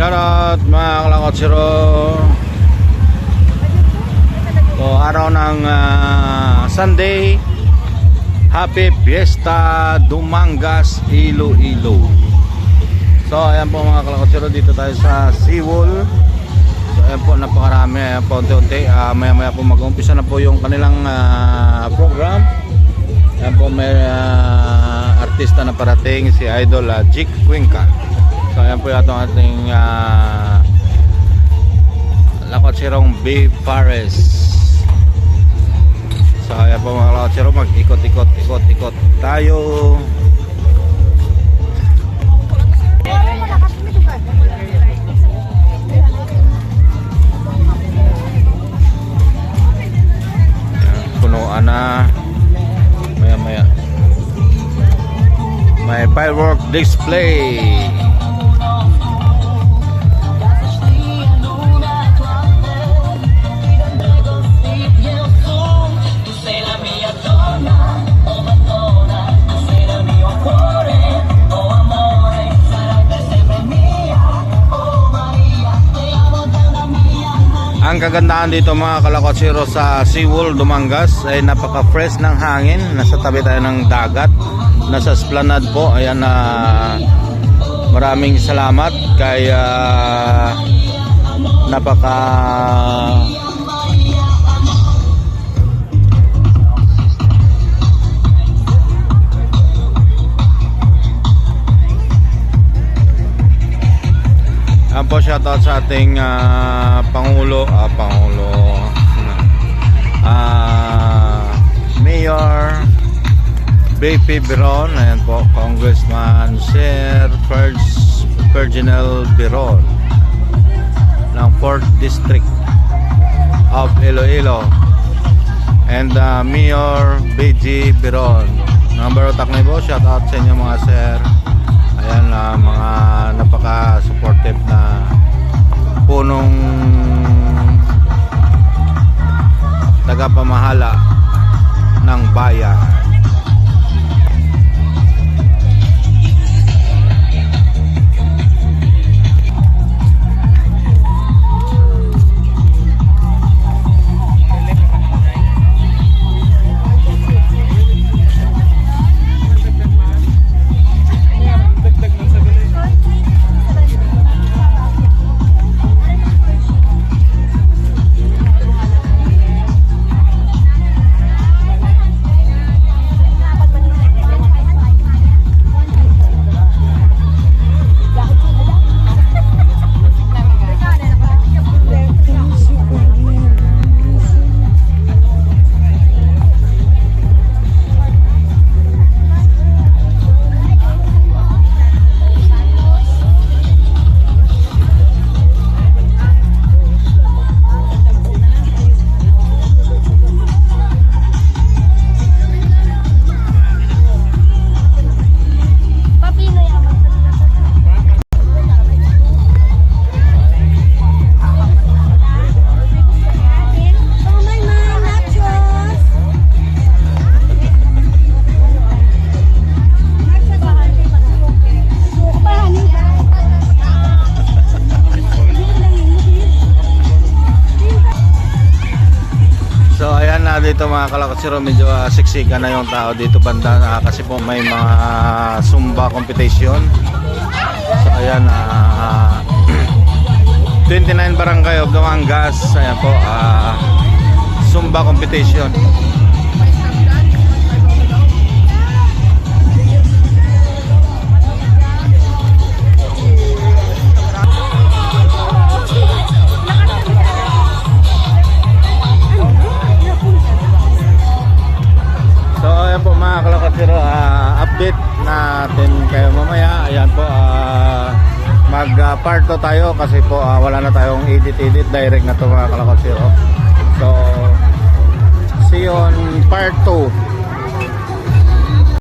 Shoutout mga kalakotsiro So araw ng ah, Sunday. Happy Fiesta Dumangas Iloilo. So ayan po mga kalakotsiro Dito tayo sa Seawall. So ayan po napakarami. Ayan po unti-unti. Ah, Maya maya po mag-umpisa na po yung kanilang ah, program. Ayan po may ah, artista na parating Si Idol uh, Jik Cuenca So ayan po yata ang ating uh, Lakotsirong B. Pares. So ayan po mga lakotsiro Mag-ikot-ikot ikot-ikot tayo. Ayan, Punuan na. Maya maya. May firework display Ang kagandahan dito mga kalakotsiro sa Seawall, Dumangas ay napaka-fresh ng hangin. Nasa tabi tayo ng dagat. Nasa esplanade po. Ayan na maraming salamat kay ah, napaka Po shoutout sa ating ah, Pangulo, ah, Pangulo, ah, Mayor BP Biron, ayan po, Congressman Sir Ferg, Ferginal Biron ng 4th District of Iloilo. And ah, Mayor BG Biron. Number utak na po, shoutout sa inyo mga sir ayan na mga napaka-supportive na punong tagapamahala ng bayan. Dito mga kalakasiro medyo uh, siksikan na yung tao dito banda ah, kasi po may mga Zumba competition. So ayan ah 29 barangay of Dumangas ayan po ah Zumba competition. Mga kalakasiro ah, update natin kayo mamaya. Ayan po mag ah, part 2 tayo kasi po ah, wala na tayong edit edit direct na to mga kalakasiro. So see you on part 2